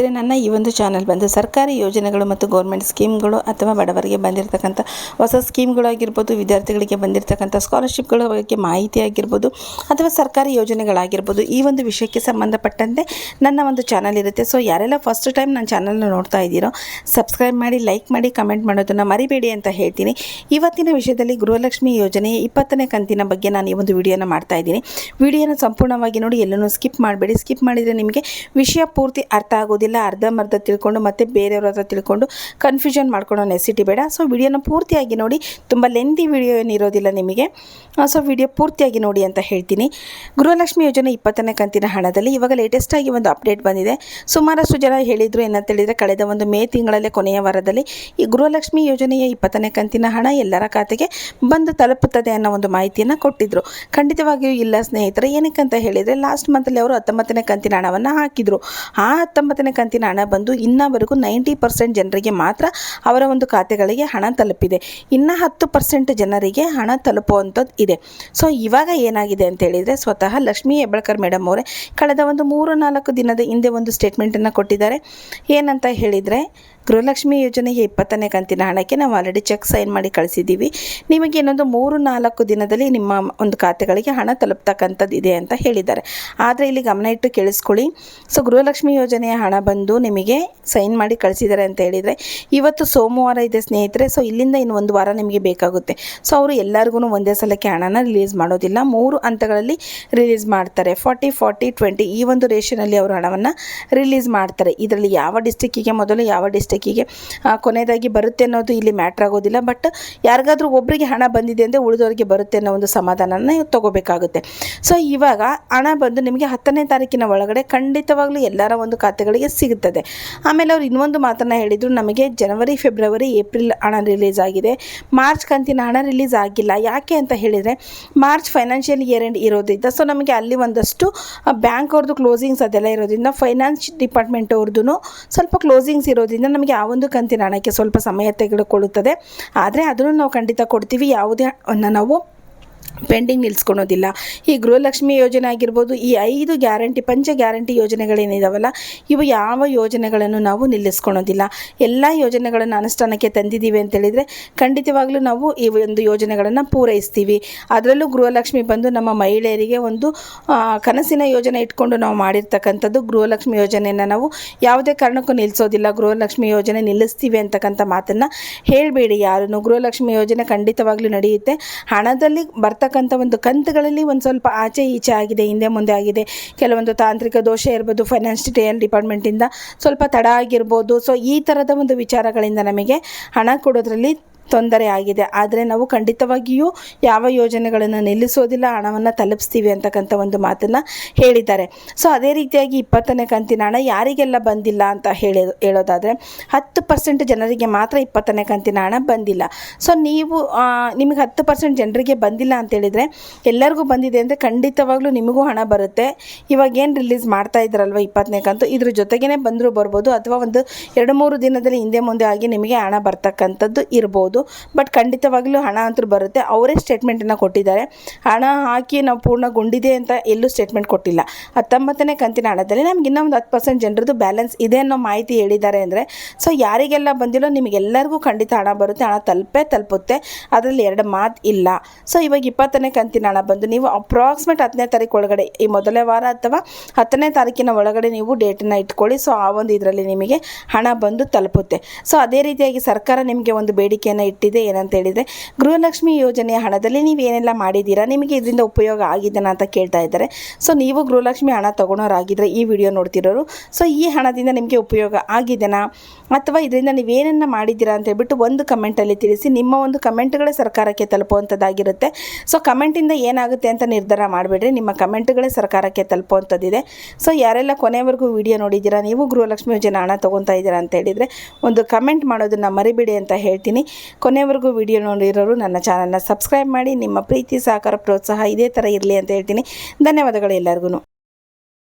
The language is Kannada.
ಸ್ನೇಹಿತರೆ, ನನ್ನ ಈ ಒಂದು ಚಾನಲ್ ಬಂದು ಸರ್ಕಾರಿ ಯೋಜನೆಗಳು ಮತ್ತು ಗೌರ್ಮೆಂಟ್ ಸ್ಕೀಮ್ಗಳು ಅಥವಾ ಬಡವರಿಗೆ ಬಂದಿರತಕ್ಕಂಥ ಹೊಸ ಸ್ಕೀಮ್ಗಳಾಗಿರ್ಬೋದು ವಿದ್ಯಾರ್ಥಿಗಳಿಗೆ ಬಂದಿರತಕ್ಕಂಥ ಸ್ಕಾಲರ್ಶಿಪ್ಗಳ ಬಗ್ಗೆ ಮಾಹಿತಿ ಆಗಿರ್ಬೋದು ಅಥವಾ ಸರ್ಕಾರಿ ಯೋಜನೆಗಳಾಗಿರ್ಬೋದು, ಈ ಒಂದು ವಿಷಯಕ್ಕೆ ಸಂಬಂಧಪಟ್ಟಂತೆ ನನ್ನ ಒಂದು ಚಾನಲ್ ಇರುತ್ತೆ. ಸೊ ಯಾರೆಲ್ಲ ಫಸ್ಟ್ ಟೈಮ್ ನನ್ನ ಚಾನಲ್ನ ನೋಡ್ತಾ ಇದ್ದೀರೋ ಸಬ್ಸ್ಕ್ರೈಬ್ ಮಾಡಿ ಲೈಕ್ ಮಾಡಿ ಕಮೆಂಟ್ ಮಾಡೋದನ್ನು ಮರಿಬೇಡಿ ಅಂತ ಹೇಳ್ತೀನಿ. ಇವತ್ತಿನ ವಿಷಯದಲ್ಲಿ ಗೃಹಲಕ್ಷ್ಮಿ ಯೋಜನೆಯ ಇಪ್ಪತ್ತನೇ ಕಂತಿನ ಬಗ್ಗೆ ನಾನು ಈ ಒಂದು ವಿಡಿಯೋನ ಮಾಡ್ತಾ ಇದ್ದೀನಿ. ವಿಡಿಯೋನ ಸಂಪೂರ್ಣವಾಗಿ ನೋಡಿ, ಎಲ್ಲನೂ ಸ್ಕಿಪ್ ಮಾಡಬೇಡಿ. ಸ್ಕಿಪ್ ಮಾಡಿದರೆ ನಿಮಗೆ ವಿಷಯ ಪೂರ್ತಿ ಅರ್ಥ ಆಗೋದಿಲ್ಲ. ಅರ್ಧಂಬರ್ಧ ತಿಳ್ಕೊಂಡು ಮತ್ತೆ ಬೇರೆಯವ್ರ ಹತ್ರ ತಿಳ್ಕೊಂಡು ಕನ್ಫ್ಯೂಷನ್ ಮಾಡ್ಕೊಳ್ಳೋ ನೆಸಿಟಿ ಬೇಡ. ಸೊ ವಿಡಿಯೋನ ಪೂರ್ತಿಯಾಗಿ ನೋಡಿ. ತುಂಬ ಲೆಂದಿ ವಿಡಿಯೋ ಏನಿರೋದಿಲ್ಲ ನಿಮಗೆ. ಸೊ ವಿಡಿಯೋ ಪೂರ್ತಿಯಾಗಿ ನೋಡಿ ಅಂತ ಹೇಳ್ತೀನಿ. ಗೃಹಲಕ್ಷ್ಮಿ ಯೋಜನೆ ಇಪ್ಪತ್ತನೇ ಕಂತಿನ ಹಣದಲ್ಲಿ ಇವಾಗ ಲೇಟೆಸ್ಟಾಗಿ ಒಂದು ಅಪ್ಡೇಟ್ ಬಂದಿದೆ. ಸುಮಾರಷ್ಟು ಜನ ಹೇಳಿದರು ಏನಂತ ಹೇಳಿದರೆ ಕಳೆದ ಒಂದು ಮೇ ತಿಂಗಳಲ್ಲೇ ಕೊನೆಯ ವಾರದಲ್ಲಿ ಈ ಗೃಹಲಕ್ಷ್ಮಿ ಯೋಜನೆಯ ಇಪ್ಪತ್ತನೇ ಕಂತಿನ ಹಣ ಎಲ್ಲರ ಖಾತೆಗೆ ಬಂದು ತಲುಪುತ್ತದೆ ಅನ್ನೋ ಒಂದು ಮಾಹಿತಿಯನ್ನು ಕೊಟ್ಟಿದ್ದರು ಖಂಡಿತವಾಗಿಯೂ ಇಲ್ಲ ಸ್ನೇಹಿತರೆ, ಏನಕ್ಕೆ ಅಂತ ಹೇಳಿದರೆ ಲಾಸ್ಟ್ ಮಂತಲ್ಲಿ ಅವರು ಹತ್ತೊಂಬತ್ತನೇ ಕಂತಿನ ಹಣವನ್ನು ಹಾಕಿದರು. ಆ ಹತ್ತೊಂಬತ್ತನೇ ಕಂತಿನ ಹಣ ಬಂದು ಇನ್ನವರೆಗೂ ನೈಂಟಿ ಪರ್ಸೆಂಟ್ ಜನರಿಗೆ ಮಾತ್ರ ಅವರ ಒಂದು ಖಾತೆಗಳಿಗೆ ಹಣ ತಲುಪಿದೆ. ಇನ್ನು ಹತ್ತು ಪರ್ಸೆಂಟ್ ಜನರಿಗೆ ಹಣ ತಲುಪುವಂಥದ್ದು ಇದೆ. ಸೊ ಇವಾಗ ಏನಾಗಿದೆ ಅಂತ ಹೇಳಿದರೆ ಸ್ವತಃ ಲಕ್ಷ್ಮೀ ಹೆಬ್ಬಳ್ಕರ್ ಮೇಡಮ್ ಅವರೇ ಕಳೆದ ಒಂದು ಮೂರು ನಾಲ್ಕು ದಿನದ ಹಿಂದೆ ಒಂದು ಸ್ಟೇಟ್ಮೆಂಟನ್ನು ಕೊಟ್ಟಿದ್ದಾರೆ. ಏನಂತ ಹೇಳಿದರೆ ಗೃಹಲಕ್ಷ್ಮಿ ಯೋಜನೆಗೆ ಇಪ್ಪತ್ತನೇ ಕಂತಿನ ಹಣಕ್ಕೆ ನಾವು ಆಲ್ರೆಡಿ ಚೆಕ್ ಸೈನ್ ಮಾಡಿ ಕಳಿಸಿದ್ದೀವಿ. ನಿಮಗೆ ಇನ್ನೊಂದು ಮೂರು ನಾಲ್ಕು ದಿನದಲ್ಲಿ ನಿಮ್ಮ ಒಂದು ಖಾತೆಗಳಿಗೆ ಹಣ ತಲುಪ್ತಕ್ಕಂಥದ್ದು ಇದೆ ಅಂತ ಹೇಳಿದ್ದಾರೆ. ಆದರೆ ಇಲ್ಲಿ ಗಮನ ಇಟ್ಟು ಕೇಳಿಸ್ಕೊಳ್ಳಿ. ಸೊ ಗೃಹಲಕ್ಷ್ಮಿ ಯೋಜನೆಯ ಹಣ ಬಂದು ನಿಮಗೆ ಸೈನ್ ಮಾಡಿ ಕಳಿಸಿದ್ದಾರೆ ಅಂತ ಹೇಳಿದರೆ, ಇವತ್ತು ಸೋಮವಾರ ಇದೆ ಸ್ನೇಹಿತರೆ ಸೊ ಇಲ್ಲಿಂದ ಇನ್ನು ಒಂದು ವಾರ ನಿಮಗೆ ಬೇಕಾಗುತ್ತೆ. ಸೊ ಅವರು ಎಲ್ಲರಿಗೂ ಒಂದೇ ಸಲಕ್ಕೆ ಹಣನ ರಿಲೀಸ್ ಮಾಡೋದಿಲ್ಲ. ಮೂರು ಹಂತಗಳಲ್ಲಿ ರಿಲೀಸ್ ಮಾಡ್ತಾರೆ. ಫಾರ್ಟಿ ಫಾರ್ಟಿ ಟ್ವೆಂಟಿ ಈ ಒಂದು ರೇಷನಲ್ಲಿ ಅವರು ಹಣವನ್ನು ರಿಲೀಸ್ ಮಾಡ್ತಾರೆ. ಇದರಲ್ಲಿ ಯಾವ ಡಿಸ್ಟಿಕ್ಕಿಗೆ ಮೊದಲು, ಯಾವ ಡಿಸ್ಟಿಕ್ಕಿಗೆ ಕೊನೆಯದಾಗಿ ಬರುತ್ತೆ ಅನ್ನೋದು ಇಲ್ಲಿ ಮ್ಯಾಟ್ರ್ ಆಗೋದಿಲ್ಲ. ಬಟ್ ಯಾರಿಗಾದ್ರೂ ಒಬ್ಬರಿಗೆ ಹಣ ಬಂದಿದೆ ಅಂದರೆ ಉಳಿದವರಿಗೆ ಬರುತ್ತೆ ಅನ್ನೋ ಒಂದು ಸಮಾಧಾನನ ತಗೋಬೇಕಾಗುತ್ತೆ. ಸೊ ಇವಾಗ ಹಣ ಬಂದು ನಿಮಗೆ ಹತ್ತನೇ ತಾರೀಕಿನ ಒಳಗಡೆ ಖಂಡಿತವಾಗ್ಲೂ ಎಲ್ಲರ ಒಂದು ಖಾತೆಗಳಿಗೆ ಸಿಗುತ್ತದೆ. ಆಮೇಲೆ ಅವ್ರು ಇನ್ನೊಂದು ಮಾತನ್ನು ಹೇಳಿದರು, ನಮಗೆ ಜನವರಿ, ಫೆಬ್ರವರಿ, ಏಪ್ರಿಲ್ ಹಣ ರಿಲೀಸ್ ಆಗಿದೆ. ಮಾರ್ಚ್ ಕಂತಿನ ಹಣ ರಿಲೀಸ್ ಆಗಿಲ್ಲ. ಯಾಕೆ ಅಂತ ಹೇಳಿದರೆ, ಮಾರ್ಚ್ ಫೈನಾನ್ಷಿಯಲ್ ಇಯರ್ ಎಂಡ್ ಇರೋದ್ರಿಂದ ಸೊ ನಮಗೆ ಅಲ್ಲಿ ಒಂದಷ್ಟು ಬ್ಯಾಂಕ್ ಅವ್ರದ್ದು ಕ್ಲೋಸಿಂಗ್ಸ್ ಅದೆಲ್ಲ ಇರೋದ್ರಿಂದ ಫೈನಾನ್ಸ್ ಡಿಪಾರ್ಟ್ಮೆಂಟ್ ಅವ್ರದ್ದು ಸ್ವಲ್ಪ ಕ್ಲೋಸಿಂಗ್ಸ್ ಇರೋದ್ರಿಂದ ನಮಗೆ ಆ ಒಂದು ಕಂತಿನ ಹಣಕ್ಕೆ ಸ್ವಲ್ಪ ಸಮಯ ತೆಗೆದುಕೊಳ್ಳುತ್ತದೆ. ಆದರೆ ಅದನ್ನು ನಾವು ಖಂಡಿತ ಕೊಡ್ತೀವಿ. ಯಾವುದೇ ನಾವು ಪೆಂಡಿಂಗ್ ನಿಲ್ಲಿಸ್ಕೊಳೋದಿಲ್ಲ ಈ ಗೃಹಲಕ್ಷ್ಮಿ ಯೋಜನೆ ಆಗಿರ್ಬೋದು, ಈ ಐದು ಗ್ಯಾರಂಟಿ, ಪಂಚ ಗ್ಯಾರಂಟಿ ಯೋಜನೆಗಳೇನಿದಾವಲ್ಲ, ಇವು ಯಾವ ಯೋಜನೆಗಳನ್ನು ನಾವು ನಿಲ್ಲಿಸ್ಕೊಳೋದಿಲ್ಲ. ಎಲ್ಲ ಯೋಜನೆಗಳನ್ನು ಅನುಷ್ಠಾನಕ್ಕೆ ತಂದಿದ್ದೀವಿ ಅಂತೇಳಿದರೆ, ಖಂಡಿತವಾಗ್ಲೂ ನಾವು ಈ ಒಂದು ಯೋಜನೆಗಳನ್ನು ಪೂರೈಸ್ತೀವಿ. ಅದರಲ್ಲೂ ಗೃಹಲಕ್ಷ್ಮಿ ಬಂದು ನಮ್ಮ ಮಹಿಳೆಯರಿಗೆ ಒಂದು ಕನಸಿನ ಯೋಜನೆ ಇಟ್ಕೊಂಡು ನಾವು ಮಾಡಿರ್ತಕ್ಕಂಥದ್ದು ಗೃಹಲಕ್ಷ್ಮಿ ಯೋಜನೆಯನ್ನು ನಾವು ಯಾವುದೇ ಕಾರಣಕ್ಕೂ ನಿಲ್ಲಿಸೋದಿಲ್ಲ ಗೃಹಲಕ್ಷ್ಮಿ ಯೋಜನೆ ನಿಲ್ಲಿಸ್ತೀವಿ ಅಂತಕ್ಕಂಥ ಮಾತನ್ನು ಹೇಳಬೇಡಿ ಯಾರನ್ನು ಗೃಹಲಕ್ಷ್ಮಿ ಯೋಜನೆ ಖಂಡಿತವಾಗ್ಲೂ ನಡೆಯುತ್ತೆ. ಹಣದಲ್ಲಿ ಬರ್ತಕ್ಕಂಥ ಒಂದು ಕಂತುಗಳಲ್ಲಿ ಒಂದು ಸ್ವಲ್ಪ ಆಚೆ ಈಚೆ ಆಗಿದೆ, ಹಿಂದೆ ಮುಂದೆ ಆಗಿದೆ. ಕೆಲವೊಂದು ತಾಂತ್ರಿಕ ದೋಷ ಇರ್ಬೋದು ಫೈನಾನ್ಷಿಯಲ್ ಡಿಪಾರ್ಟ್ಮೆಂಟಿಂದ ಸ್ವಲ್ಪ ತಡ ಆಗಿರ್ಬೋದು. ಸೊ ಈ ಥರದ ಒಂದು ವಿಚಾರಗಳಿಂದ ನಮಗೆ ಹಣ ಕೊಡೋದ್ರಲ್ಲಿ ತೊಂದರೆ ಆಗಿದೆ. ಆದರೆ ನಾವು ಖಂಡಿತವಾಗಿಯೂ ಯಾವ ಯೋಜನೆಗಳನ್ನು ನಿಲ್ಲಿಸೋದಿಲ್ಲ, ಹಣವನ್ನು ತಲುಪಿಸ್ತೀವಿ ಅಂತಕ್ಕಂಥ ಒಂದು ಮಾತನ್ನು ಹೇಳಿದ್ದಾರೆ. ಸೊ ಅದೇ ರೀತಿಯಾಗಿ ಇಪ್ಪತ್ತನೇ ಕಂತಿನ ಹಣ ಯಾರಿಗೆಲ್ಲ ಬಂದಿಲ್ಲ ಅಂತ ಹೇಳಿ, ಹೇಳೋದಾದರೆ ಹತ್ತು ಪರ್ಸೆಂಟ್ ಜನರಿಗೆ ಮಾತ್ರ ಇಪ್ಪತ್ತನೇ ಕಂತಿನ ಹಣ ಬಂದಿಲ್ಲ. ಸೊ ನೀವು ನಿಮಗೆ ಹತ್ತು ಪರ್ಸೆಂಟ್ ಜನರಿಗೆ ಬಂದಿಲ್ಲ ಅಂತೇಳಿದರೆ ಎಲ್ಲರಿಗೂ ಬಂದಿದೆ ಅಂದರೆ ಖಂಡಿತವಾಗ್ಲೂ ನಿಮಗೂ ಹಣ ಬರುತ್ತೆ. ಇವಾಗ ಏನು ರಿಲೀಸ್ ಮಾಡ್ತಾ ಇದ್ರಲ್ವ ಇಪ್ಪತ್ತನೇ ಕಂತು? ಇದ್ರ ಜೊತೆಗೇ ಬಂದರೂ ಬರ್ಬೋದು. ಅಥವಾ ಒಂದು ಎರಡು ಮೂರು ದಿನದಲ್ಲಿ ಹಿಂದೆ ಮುಂದೆ ಆಗಿ ನಿಮಗೆ ಹಣ ಬರ್ತಕ್ಕಂಥದ್ದು ಇರ್ಬೋದು. ಬಟ್ ಖಂಡಿತವಾಗ್ಲೂ ಹಣ ಅಂತೂ ಬರುತ್ತೆ. ಅವರೇ ಸ್ಟೇಟ್ಮೆಂಟನ್ನು ಕೊಟ್ಟಿದ್ದಾರೆ. ಹಣ ಹಾಕಿ ನಾವು ಪೂರ್ಣಗೊಂಡಿದೆ ಅಂತ ಎಲ್ಲೂ ಸ್ಟೇಟ್ಮೆಂಟ್ ಕೊಟ್ಟಿಲ್ಲ. ಹತ್ತೊಂಬತ್ತನೇ ಕಂತಿನ ಹಣದಲ್ಲಿ ನಮ್ಗೆ ಇನ್ನೂ ಒಂದು ಹತ್ತು ಪರ್ಸೆಂಟ್ ಜನರದ್ದು ಬ್ಯಾಲೆನ್ಸ್ ಇದೆ ಅನ್ನೋ ಮಾಹಿತಿ ಹೇಳಿದ್ದಾರೆ ಅಂದರೆ ಸೊ ಯಾರಿಗೆಲ್ಲ ಬಂದಿಲ್ಲೋ ನಿಮಗೆಲ್ಲರಿಗೂ ಖಂಡಿತ ಹಣ ಬರುತ್ತೆ. ಹಣ ತಲುಪೇ ತಲುಪುತ್ತೆ. ಅದರಲ್ಲಿ ಎರಡು ಮಾತು ಇಲ್ಲ. ಸೊ ಇವಾಗ ಇಪ್ಪತ್ತನೇ ಕಂತಿನ ಹಣ ಬಂದು ನೀವು ಅಪ್ರಾಕ್ಸಿಮೇಟ್ ಹತ್ತನೇ ತಾರೀಕು ಒಳಗಡೆ, ಈ ಮೊದಲನೇ ವಾರ ಅಥವಾ ಹತ್ತನೇ ತಾರೀಕಿನ ಒಳಗಡೆ ನೀವು ಡೇಟನ್ನು ಇಟ್ಕೊಳ್ಳಿ. ಸೊ ಆ ಒಂದು ಇದರಲ್ಲಿ ನಿಮಗೆ ಹಣ ಬಂದು ತಲುಪುತ್ತೆ. ಸೊ ಅದೇ ರೀತಿಯಾಗಿ ಸರ್ಕಾರ ನಿಮಗೆ ಒಂದು ಬೇಡಿಕೆಯನ್ನು ಇಟ್ಟಿದೆ ಏನಂತ ಹೇಳಿದರೆ, ಗೃಹಲಕ್ಷ್ಮಿ ಯೋಜನೆಯ ಹಣದಲ್ಲಿ ನೀವು ಏನೆಲ್ಲ ಮಾಡಿದ್ದೀರಾ, ನಿಮಗೆ ಇದರಿಂದ ಉಪಯೋಗ ಆಗಿದ್ದಾನ ಅಂತ ಕೇಳ್ತಾ ಇದ್ದಾರೆ. ಸೊ ನೀವು ಗೃಹಲಕ್ಷ್ಮಿ ಹಣ ತೊಗೊಳೋರಾಗಿದ್ದರೆ ಈ ವಿಡಿಯೋ ನೋಡ್ತಿರೋರು. ಸೊ ಈ ಹಣದಿಂದ ನಿಮಗೆ ಉಪಯೋಗ ಆಗಿದೆನಾ? ಅಥವಾ ಇದರಿಂದ ನೀವೇನನ್ನ ಮಾಡಿದ್ದೀರಾ ಅಂತ ಹೇಳ್ಬಿಟ್ಟು ಒಂದು ಕಮೆಂಟಲ್ಲಿ ತಿಳಿಸಿ, ನಿಮ್ಮ ಒಂದು ಕಮೆಂಟ್ಗಳೇ ಸರ್ಕಾರಕ್ಕೆ ತಲುಪುವಂಥದ್ದಾಗಿರುತ್ತೆ. ಸೊ ಕಮೆಂಟಿಂದ ಏನಾಗುತ್ತೆ ಅಂತ ನಿರ್ಧಾರ ಮಾಡಿಬಿಡ್ರಿ. ನಿಮ್ಮ ಕಮೆಂಟ್ಗಳೇ ಸರ್ಕಾರಕ್ಕೆ ತಲುಪುವಂಥದ್ದಿದೆ. ಸೊ ಯಾರೆಲ್ಲ ಕೊನೆವರೆಗೂ ವಿಡಿಯೋ ನೋಡಿದ್ದೀರಾ, ನೀವು ಗೃಹಲಕ್ಷ್ಮಿ ಯೋಜನೆ ಹಣ ತೊಗೊತಾ ಇದ್ದೀರಾ ಅಂತ ಹೇಳಿದರೆ, ಒಂದು ಕಮೆಂಟ್ ಮಾಡೋದನ್ನು ಮರಿಬೇಡಿ ಅಂತ ಹೇಳ್ತೀನಿ. ಕೊನೆವರೆಗೂ ವಿಡಿಯೋ ನೋಡಿರೋರು ನನ್ನ ಚಾನಲ್ನ ಸಬ್ಸ್ಕ್ರೈಬ್ ಮಾಡಿ, ನಿಮ್ಮ ಪ್ರೀತಿ ಸಹಕಾರ ಪ್ರೋತ್ಸಾಹ ಇದೇ ಥರ ಇರಲಿ ಅಂತ ಹೇಳ್ತೀನಿ. ಧನ್ಯವಾದಗಳು ಎಲ್ಲರಿಗೂ